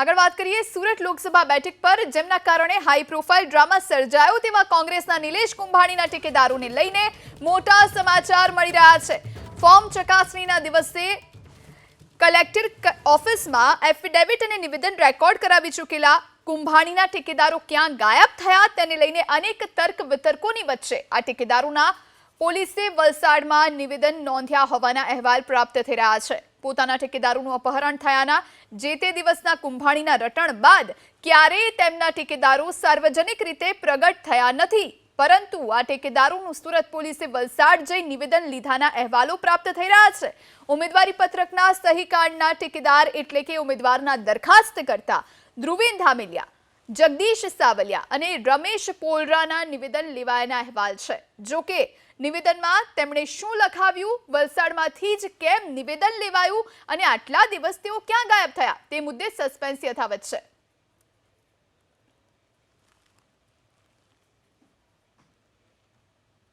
આગળ વાત કરીએ સુરત લોકસભા બેઠક પર, જેમના કારણે હાઈ પ્રોફાઇલ ડ્રામા સર્જાયો તેવા કોંગ્રેસના નિલેશ કુંભાણીના ટેકેદારોને લઈને મોટા સમાચાર મળી રહ્યા છે. ફોર્મ ચકાસણીના દિવસે કલેક્ટર ઓફિસમાં એફિડેવિટ અને નિવેદન રેકોર્ડ કરાવી ચૂકેલા કુંભાણીના ઠેકેદારો ક્યાં ગાયબ થયા તેને લઈને અનેક તર્ક વિતર્કોની વચ્ચે આ ઠેકેદારોના પોલીસે વલસાડમાં નિવેદન નોંધ્યા હોવાના અહેવાલ પ્રાપ્ત થઈ રહ્યા છે. પોતાના ઠેકેદારોનું અપહરણ થયાના, જે તે દિવસના કુંભાણીના રટણ બાદ ક્યારેય તેમના ઠેકેદારો સાર્વજનિક રીતે પ્રગટ થયા નથી. પરંતુ આ ઠેકેદારોનું સુરત પોલીસે વલસાડ જઈ નિવેદન લીધાના અહેવાલો પ્રાપ્ત થઈ રહ્યા છે. ઉમેદવારી પત્રકના સહી કાર્ડના ઠેકેદાર એટલે કે ઉમેદવારના દરખાસ્ત કરતા ધ્રુવીન ધામેલિયા. જગદીશ સાવલિયા અને રમેશ પોલરાના નિવેદન લેવાયાના અહેવાલ છે. જો કે નિવેદનમાં તેમણે શું લખાવ્યું, વલસાડમાંથી જ કેમ નિવેદન લેવાયું અને આટલા દિવસ તેઓ ક્યાં ગાયબ થયા તે મુદ્દે સસ્પેન્સ યથાવત છે.